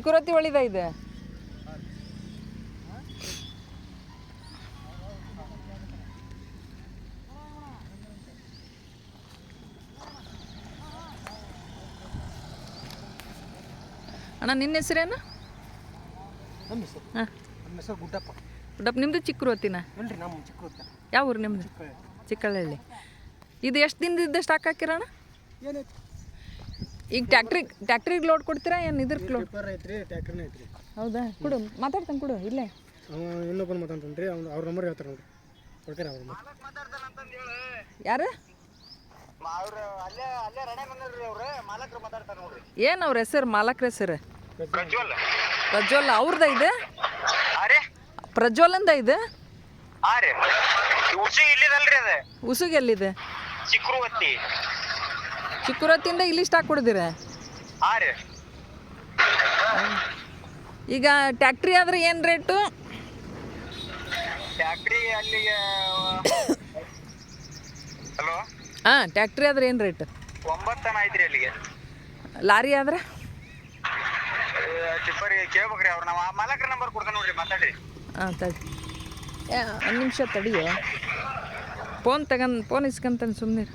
ಚಿಕ್ಕುರತ್ತಿ ಒಳಿದ ಇದೆ? ಅಣ್ಣ ನಿನ್ನ ಹೆಸರೇನು? ನಮ್ಮ ಹೆಸರು. ಹಾಂ. ನಮ್ಮ ಹೆಸರು ಗುಡ್ಡಪ್ಪ. ನಿಮ್ದು ನಿಮ್ಮದು ಚಿಕ್ಕುರತ್ತಿನ ಇಲ್ರಿ ನಮ್ಮ ಯಾವ ಊರು ನಿಮ್ದು? ಚಿಕ್ಕಳ್ಳಹಳ್ಳಿ ಇದು ಎಷ್ಟು ದಿನದಿಂದ ಸ್ಟಾಕ್ ಹಾಕಿರೋಣ? ಏನೈತಿ ಈಗ ಟ್ಯಾಕ್ಟ್ರಿಗೆ ಟ್ಯಾಕ್ಟ್ರಿಗೆ ಲೋಡ್ ಕೊಡ್ತೀರಾ? ಏನು ಇದ್ರ ಲೋಡ್ ಪೇಪರ್ ಐತ್ರಿ ಟ್ಯಾಕ್ರಿನ ಐತ್ರಿ. ಹೌದಾ? ಕೊಡು ಮಾತಾಡ್ತಾನೆ ಕೊಡು ಇಲ್ಲೇ. ಇನ್ನೊಬ್ಬನ ಮಾತಾಡ್ತಾನೆ ರೀ ಅವ್ನು ಅವ್ರ ನಂಬರ್ ಹೇಳ್ತಾರೆ ನೋಡ್ರಿ ಕೊಡ್ತೀರ ಅವ್ರ ನಂಬರ್ ಯಾರು? ಅವ್ರು ಅಲ್ಲೇ ಅಲ್ಲೇ ರೆಡಿ ಬಂದ್ರಿ ಅವ್ರು. ಮಾಲಕರು ಮಾತಾಡ್ತಾರೆ ನೋಡ್ರಿ. ಏನು ಅವ್ರ ಹೆಸರು ಮಾಲಕ್ರ ಹೆಸರು? ಪ್ರಜ್ವಲ್. ಪ್ರಜ್ವಲ್ ಅವ್ರದ ಇದೆ? ಪ್ರಜ್ವಲ್ ಅಂದ ಇದು ಇದೆ? ಹಾ ರೀ. ಇಲ್ಲಿದಲ್ರಿ ಅದ. ಉಸುಗೆ ಎಲ್ಲಿದೆ? ಚಿಕ್ರುವತ್ತಿ. ಚಿಕ್ಕುರತ್ತಿಂದ ಇಲ್ಲಿ ಸ್ಟಾಕ್ ಕೊಡಿದಿರ? ಹಾಂ ರೀ. ಈಗ ಟ್ಯಾಕ್ಟ್ರಿ ಆದ್ರೆ ಏನು ರೇಟು? ಟ್ಯಾಕ್ಟ್ರಿ ಅಲ್ಲಿಗೆ ಹಲೋ? ಹಾಂ ಟ್ಯಾಕ್ಟ್ರಿ ಆದ್ರೆ ಏನು ರೇಟ್? ಒಂಬತ್ತನ ಐತ್ರಿ ಅಲ್ಲಿಗೆ. ಲಾರಿ ಆದ್ರೆ? ಟಿಪ್ಪರಿಗೆ ಕೇಳ್ಬೇಕ್ರಿ ಅವ್ರು. ನಾವು ಮಾಲಕರ ನಂಬರ್ ಕೊಡ್ತಾನೆ ನೋಡ್ರಿ ಮಾತಾಡ್ರಿ. ಹಾಂ ತಡಿ. ಒಂದು ನಿಮಿಷ ತಡಿಯೋ. ಫೋನ್ ತಗೊಂಡು ಫೋನ್ ಇಸ್ಕೊಂತಾನೆ ಸುಮ್ಮನೆ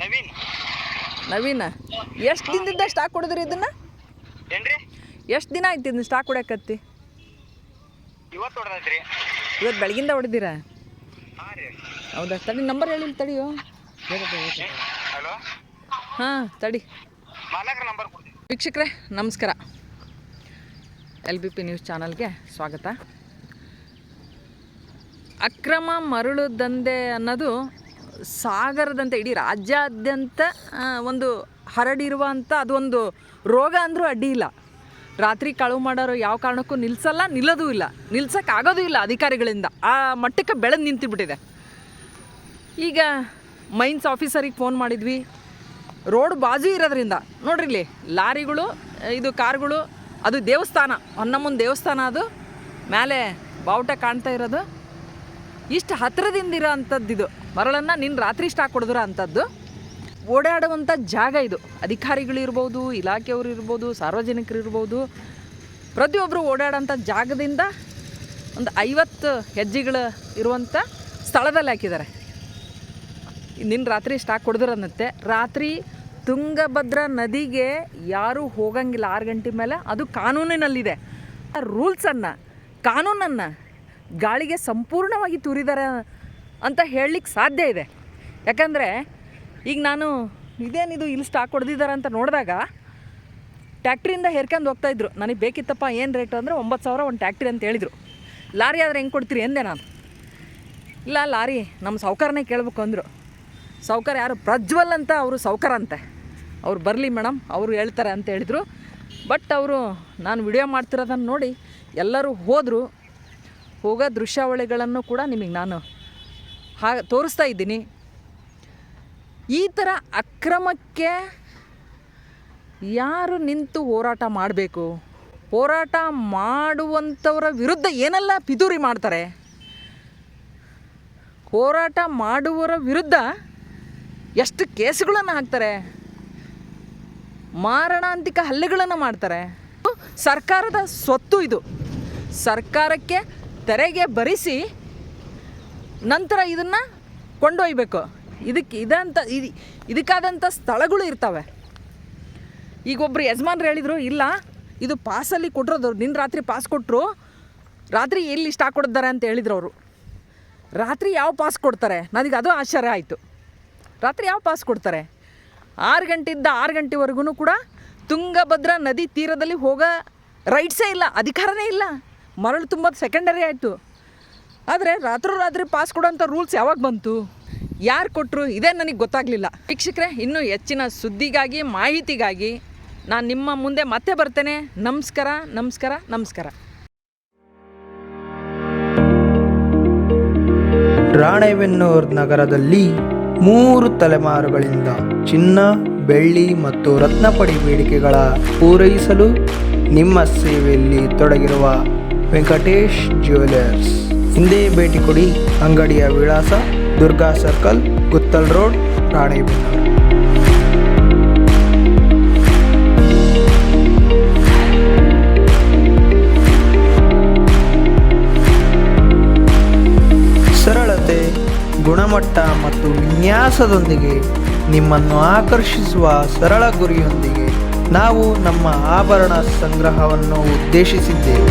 ನವೀನ್ ನವೀನ ಎಷ್ಟು ದಿನದಿಂದ ಸ್ಟಾಕ್ ಕೊಡಿದ್ರಿ ಇದನ್ನ? ಎಷ್ಟು ದಿನ ಆಯ್ತು ಇದನ್ನ ಸ್ಟಾಕ್ ಕೊಡಕತ್ತಿ ಇವತ್ತು ಹೊಡೆದ್ರಿ ಇವತ್ತು ಬೆಳಗಿಂದ ಹೊಡೆದಿರಾ? ಹೌದಾ? ತಡಿ ನಂಬರ್ ಹೇಳಿ ತಡಿಯೋ ಹಲೋ? ಹಾಂ ತಡಿ. ವೀಕ್ಷಕರೇ ನಮಸ್ಕಾರ. ಎಲ್ ಬಿ ಪಿ ನ್ಯೂಸ್ ಚಾನಲ್ಗೆ ಸ್ವಾಗತ. ಅಕ್ರಮ ಮರಳು ದಂಧೆ ಅನ್ನೋದು ಸಾಗರದಂತೆ ಇಡೀ ರಾಜ್ಯಾದ್ಯಂತ ಒಂದು ಹರಡಿರುವಂಥ ಅದೊಂದು ರೋಗ ಅಂದರೂ ಅಡ್ಡಿ ಇಲ್ಲ. ರಾತ್ರಿ ಕಳುವು ಮಾಡೋರು ಯಾವ ಕಾರಣಕ್ಕೂ ನಿಲ್ಲಿಸಲ್ಲ ನಿಲ್ಲೋದೂ ಇಲ್ಲ. ನಿಲ್ಸೋಕ್ಕಾಗೋದು ಇಲ್ಲ ಅಧಿಕಾರಿಗಳಿಂದ. ಆ ಮಟ್ಟಕ್ಕೆ ಬೆಳೆದು ನಿಂತುಬಿಟ್ಟಿದೆ. ಈಗ ಮೈನ್ಸ್ ಆಫೀಸರಿಗೆ ಫೋನ್ ಮಾಡಿದ್ವಿ. ರೋಡ್ ಬಾಜು ಇರೋದ್ರಿಂದ, ನೋಡ್ರಿ ಇಲ್ಲಿ, ಲಾರಿಗಳು, ಇದು ಕಾರ್ಗಳು, ಅದು ದೇವಸ್ಥಾನ, ಹೊನ್ನಮ್ಮನ ದೇವಸ್ಥಾನ ಅದು. ಮೇಲೆ ಬಾವುಟ ಕಾಣ್ತಾ ಇರೋದು. ಇಷ್ಟು ಹತ್ತಿರದಿಂದ ಇರೋ ಅಂಥದ್ದು ಇದು ಮರಳನ್ನು ನಿನ್ನ ರಾತ್ರಿ ಸ್ಟಾಕ್ ಕೊಡಿದ್ರ ಅಂಥದ್ದು ಓಡಾಡುವಂಥ ಜಾಗ ಇದು. ಅಧಿಕಾರಿಗಳು ಇರ್ಬೋದು, ಇಲಾಖೆಯವರು ಇರ್ಬೋದು, ಸಾರ್ವಜನಿಕರು ಇರ್ಬೋದು. ಪ್ರತಿಯೊಬ್ಬರು ಓಡಾಡೋಂಥ ಜಾಗದಿಂದ ಒಂದು ಐವತ್ತು ಹೆಜ್ಜೆಗಳು ಇರುವಂಥ ಸ್ಥಳದಲ್ಲಿ ಹಾಕಿದ್ದಾರೆ. ನಿನ್ನ ರಾತ್ರಿ ಸ್ಟಾಕ್ ಹೊಡೆದ್ರನ್ನತ್ತೆ ರಾತ್ರಿ ತುಂಗಭದ್ರಾ ನದಿಗೆ ಯಾರೂ ಹೋಗಂಗಿಲ್ಲ. ಆರು ಗಂಟೆ ಮೇಲೆ ಅದು ಕಾನೂನಿನಲ್ಲಿದೆ. ರೂಲ್ಸನ್ನು, ಕಾನೂನನ್ನು ಗಾಳಿಗೆ ಸಂಪೂರ್ಣವಾಗಿ ತೂರಿದ್ದಾರೆ ಅಂತ ಹೇಳಲಿಕ್ಕೆ ಸಾಧ್ಯ ಇದೆ. ಯಾಕಂದರೆ ಈಗ ನಾನು ಇದೇನಿದು ಇಲ್ಲಿ ಸ್ಟಾಕ್ ಹೊಡೆದಿದ್ದಾರೆ ಅಂತ ನೋಡಿದಾಗ ಟ್ಯಾಕ್ಟ್ರಿಯಿಂದ ಹೇರ್ಕೊಂಡು ಹೋಗ್ತಾಯಿದ್ರು ನನಗೆ ಬೇಕಿತ್ತಪ್ಪ, ಏನು ರೇಟು ಅಂದರೆ ಒಂಬತ್ತು ಸಾವಿರ ಒಂದು ಟ್ಯಾಕ್ಟ್ರಿ ಅಂತ ಹೇಳಿದರು. ಲಾರಿ ಆದರೆ ಹೆಂಗೆ ಕೊಡ್ತೀರಿ ಎಂದೆ ನಾನು. ಇಲ್ಲ, ಲಾರಿ ನಮ್ಮ ಸೌಕರ್ನೇ ಕೇಳಬೇಕು ಅಂದರು. ಸೌಕರ್ ಯಾರು? ಪ್ರಜ್ವಲ್ ಅಂತ ಅವರು ಸೌಕರ್ ಅಂತೆ. ಅವ್ರು ಬರಲಿ ಮೇಡಮ್ ಅವರು ಹೇಳ್ತಾರೆ ಅಂತ ಹೇಳಿದರು. ಬಟ್ ಅವರು ನಾನು ವಿಡಿಯೋ ಮಾಡ್ತಿರೋದನ್ನು ನೋಡಿ ಎಲ್ಲರೂ ಹೋದರು. ಹೋಗೋ ದೃಶ್ಯಾವಳಿಗಳನ್ನು ಕೂಡ ನಿಮಗೆ ನಾನು ಹಾಗೆ ತೋರಿಸ್ತಾ ಇದ್ದೀನಿ. ಈ ಥರ ಅಕ್ರಮಕ್ಕೆ ಯಾರು ನಿಂತು ಹೋರಾಟ ಮಾಡಬೇಕು? ಹೋರಾಟ ಮಾಡುವಂಥವರ ವಿರುದ್ಧ ಏನೆಲ್ಲ ಪಿದೂರಿ ಮಾಡ್ತಾರೆ? ಹೋರಾಟ ಮಾಡುವವರ ವಿರುದ್ಧ ಎಷ್ಟು ಕೇಸುಗಳನ್ನು ಹಾಕ್ತಾರೆ? ಮಾರಣಾಂತಿಕ ಹಲ್ಲೆಗಳನ್ನು ಮಾಡ್ತಾರೆ? ಸರ್ಕಾರದ ಸ್ವತ್ತು ಇದು. ಸರ್ಕಾರಕ್ಕೆ ತೆರೆಗೆ ಭರಿಸಿ ನಂತರ ಇದನ್ನು ಕೊಂಡೊಯ್ಬೇಕು. ಇದಕ್ಕೆ ಇದಂತ ಇದು ಇದಕ್ಕಾದಂಥ ಸ್ಥಳಗಳು ಇರ್ತವೆ. ಈಗ ಒಬ್ಬರು ಯಜಮಾನ್ರು ಹೇಳಿದರು, ಇಲ್ಲ, ಇದು ಪಾಸಲ್ಲಿ ಕೊಟ್ಟಿರೋದು ನಿನ್ನ ರಾತ್ರಿ ಪಾಸ್ ಕೊಟ್ಟರು ರಾತ್ರಿ ಎಲ್ಲಿ ಸ್ಟಾಕ್ ಕೊಡ್ತಾರೆ ಅಂತ ಹೇಳಿದ್ರು ಅವರು. ರಾತ್ರಿ ಯಾವ ಪಾಸ್ ಕೊಡ್ತಾರೆ? ನನಗೆ ಅದು ಆಶ್ಚರ್ಯ ಆಯಿತು. ರಾತ್ರಿ ಯಾವ ಪಾಸ್ ಕೊಡ್ತಾರೆ? ಆರು ಗಂಟೆಯಿಂದ ಆರು ಗಂಟೆವರೆಗೂ ಕೂಡ ತುಂಗಭದ್ರಾ ನದಿ ತೀರದಲ್ಲಿ ಹೋಗೋ ರೈಟ್ಸೇ ಇಲ್ಲ, ಅಧಿಕಾರನೇ ಇಲ್ಲ. ಮರಳು ತುಂಬೋದು ಸೆಕೆಂಡರಿ ಆಯಿತು. ಆದರೆ ರಾತ್ರಿ ರಾತ್ರಿ ಪಾಸ್ ಕೊಡೋಂಥ ರೂಲ್ಸ್ ಯಾವಾಗ ಬಂತು? ಯಾರು ಕೊಟ್ಟರು ಇದೇ ನನಗೆ ಗೊತ್ತಾಗಲಿಲ್ಲ. ವೀಕ್ಷಕರೇ ಇನ್ನೂ ಹೆಚ್ಚಿನ ಸುದ್ದಿಗಾಗಿ, ಮಾಹಿತಿಗಾಗಿ ನಾನು ನಿಮ್ಮ ಮುಂದೆ ಮತ್ತೆ ಬರ್ತೇನೆ. ನಮಸ್ಕಾರ ನಮಸ್ಕಾರ ನಮಸ್ಕಾರ. ರಾಣೆಬೆನ್ನೂರು ನಗರದಲ್ಲಿ ಮೂರು ತಲೆಮಾರುಗಳಿಂದ ಚಿನ್ನ, ಬೆಳ್ಳಿ ಮತ್ತು ರತ್ನಪಡಿ ಬೇಡಿಕೆಗಳ ಪೂರೈಸಲು ನಿಮ್ಮ ಸೇವೆಯಲ್ಲಿ ತೊಡಗಿರುವ ವೆಂಕಟೇಶ್ ಜ್ಯುವೆಲರ್ಸ್. ಹಿಂದೆಯೇ ಭೇಟಿ ಕೊಡಿ ಅಂಗಡಿಯ ವಿಳಾಸ ದುರ್ಗಾ ಸರ್ಕಲ್, ಗುತ್ತಲ್ ರೋಡ್, ರಾಣೇಬೆನ್ನೂರು. ಸರಳತೆ, ಗುಣಮಟ್ಟ ಮತ್ತು ವಿನ್ಯಾಸದೊಂದಿಗೆ ನಿಮ್ಮನ್ನು ಆಕರ್ಷಿಸುವ ಸರಳ ಗುರಿಯೊಂದಿಗೆ ನಾವು ನಮ್ಮ ಆಭರಣ ಸಂಗ್ರಹವನ್ನು ಉದ್ದೇಶಿಸಿದ್ದೇವೆ.